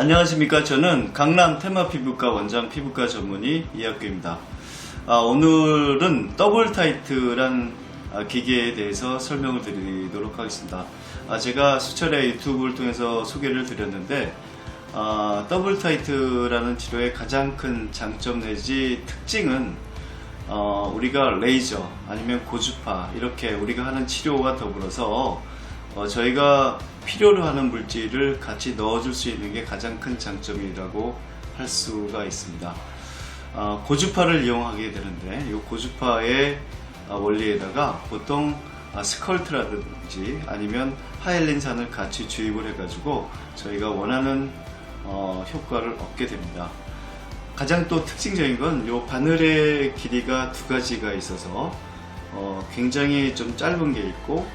안녕하십니까. 저는 강남 테마 피부과 원장 피부과 전문의 이학규입니다. 아, 오늘은 더블 타이트란 아, 기계에 대해서 설명을 드리도록 하겠습니다. 아, 제가 수차례 유튜브를 통해서 소개를 드렸는데, 아, 더블 타이트라는 치료의 가장 큰 장점 내지 특징은 어, 우리가 레이저 아니면 고주파 이렇게 우리가 하는 치료와 더불어서 어, 저희가 필요로 하는 물질을 같이 넣어줄 수 있는 게 가장 큰 장점이라고 할 수가 있습니다. 어, 고주파를 이용하게 되는데 이 고주파의 어, 원리에다가 보통 아, 스컬트라든지 아니면 하엘린산을 같이 주입을 해가지고 저희가 원하는 어, 효과를 얻게 됩니다. 가장 또 특징적인 건 이 바늘의 길이가 두 가지가 있어서 어, 굉장히 좀 짧은 게 있고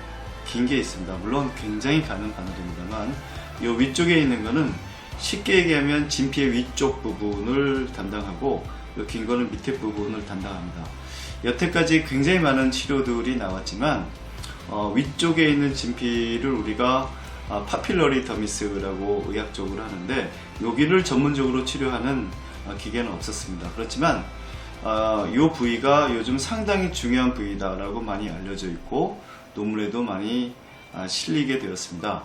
긴 게 있습니다. 물론 굉장히 가는 바늘입니다만 이 위쪽에 있는 거는 쉽게 얘기하면 진피의 위쪽 부분을 담당하고 이 긴 거는 밑에 부분을 담당합니다. 여태까지 굉장히 많은 치료들이 나왔지만 어, 위쪽에 있는 진피를 우리가 아, 파필러리 더미스라고 의학적으로 하는데 여기를 전문적으로 치료하는 아, 기계는 없었습니다. 그렇지만 아, 이 부위가 요즘 상당히 중요한 부위다라고 많이 알려져 있고 논문에도 많이 아, 실리게 되었습니다.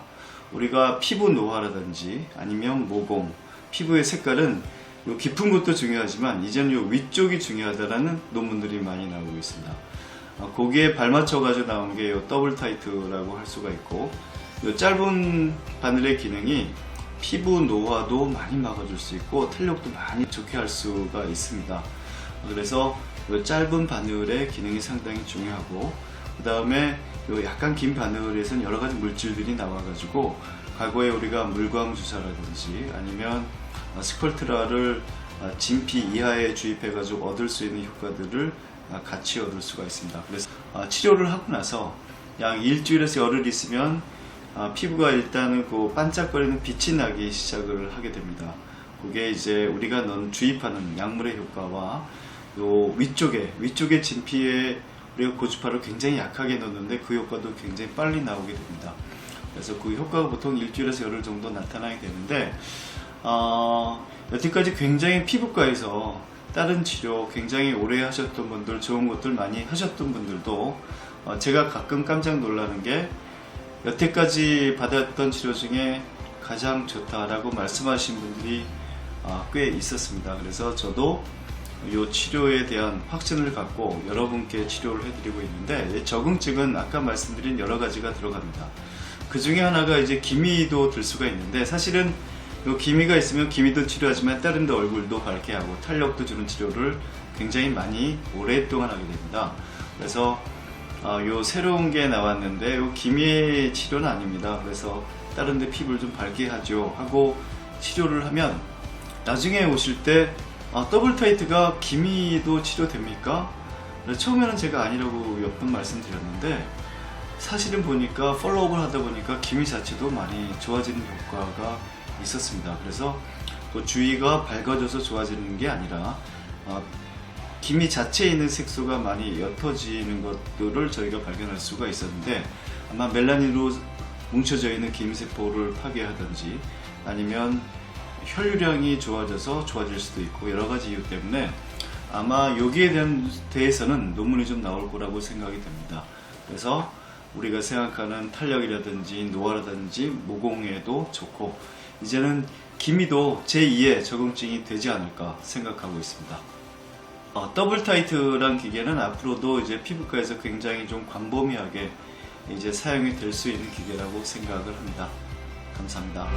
우리가 피부 노화라든지 아니면 모공, 피부의 색깔은 요 깊은 것도 중요하지만 이제는 요 위쪽이 중요하다라는 논문들이 많이 나오고 있습니다. 아, 거기에 발맞춰 가지고 나온 게 요 더블 타이트라고 할 수가 있고 요 짧은 바늘의 기능이 피부 노화도 많이 막아줄 수 있고 탄력도 많이 좋게 할 수가 있습니다. 그래서 요 짧은 바늘의 기능이 상당히 중요하고 그 다음에 요 약간 긴 바늘에서는 여러 가지 물질들이 나와가지고 과거에 우리가 물광 주사라든지 아니면 아, 스컬트라를 아, 진피 이하에 주입해가지고 얻을 수 있는 효과들을 아, 같이 얻을 수가 있습니다. 그래서 아, 치료를 하고 나서 약 일주일에서 열흘 있으면 아, 피부가 일단은 그 반짝거리는 빛이 나기 시작을 하게 됩니다. 그게 이제 우리가 넣은 주입하는 약물의 효과와 요 위쪽에 위쪽에 진피에 우리가 고주파를 굉장히 약하게 넣는데 그 효과도 굉장히 빨리 나오게 됩니다. 그래서 그 효과가 보통 일주일에서 열흘 정도 나타나게 되는데 어, 여태까지 굉장히 피부과에서 다른 치료 굉장히 오래 하셨던 분들 좋은 것들 많이 하셨던 분들도 어, 제가 가끔 깜짝 놀라는 게 여태까지 받았던 치료 중에 가장 좋다라고 말씀하신 분들이 아, 꽤 있었습니다. 그래서 저도 이 치료에 대한 확신을 갖고 여러분께 치료를 해드리고 있는데 이 적응증은 아까 말씀드린 여러 가지가 들어갑니다. 그 중에 하나가 이제 기미도 들 수가 있는데 사실은 이 기미가 있으면 기미도 치료하지만 다른 데 얼굴도 밝게 하고 탄력도 주는 치료를 굉장히 많이 오랫동안 하게 됩니다. 그래서 어, 요 새로운 게 나왔는데 요 기미 치료는 아닙니다. 그래서 다른 데 피부를 좀 밝게 하죠 하고 치료를 하면 나중에 오실 때 아, 더블 타이트가 기미도 치료됩니까? 처음에는 제가 아니라고 몇 번 말씀드렸는데 사실은 보니까 팔로우업을 하다 보니까 기미 자체도 많이 좋아지는 효과가 있었습니다. 그래서 그 주위가 밝아져서 좋아지는 게 아니라 아, 기미 자체에 있는 색소가 많이 옅어지는 것들을 저희가 발견할 수가 있었는데 아마 멜라닌으로 뭉쳐져 있는 기미세포를 파괴하든지 아니면 혈류량이 좋아져서 좋아질 수도 있고 여러 가지 이유 때문에 아마 여기에 대한 대해서는 논문이 좀 나올 거라고 생각이 됩니다. 그래서 우리가 생각하는 탄력이라든지 노화라든지 모공에도 좋고 이제는 기미도 제2의 적응증이 되지 않을까 생각하고 있습니다. 어, 더블 타이트란 기계는 앞으로도 이제 피부과에서 굉장히 좀 광범위하게 이제 사용이 될 수 있는 기계라고 생각을 합니다. 감사합니다.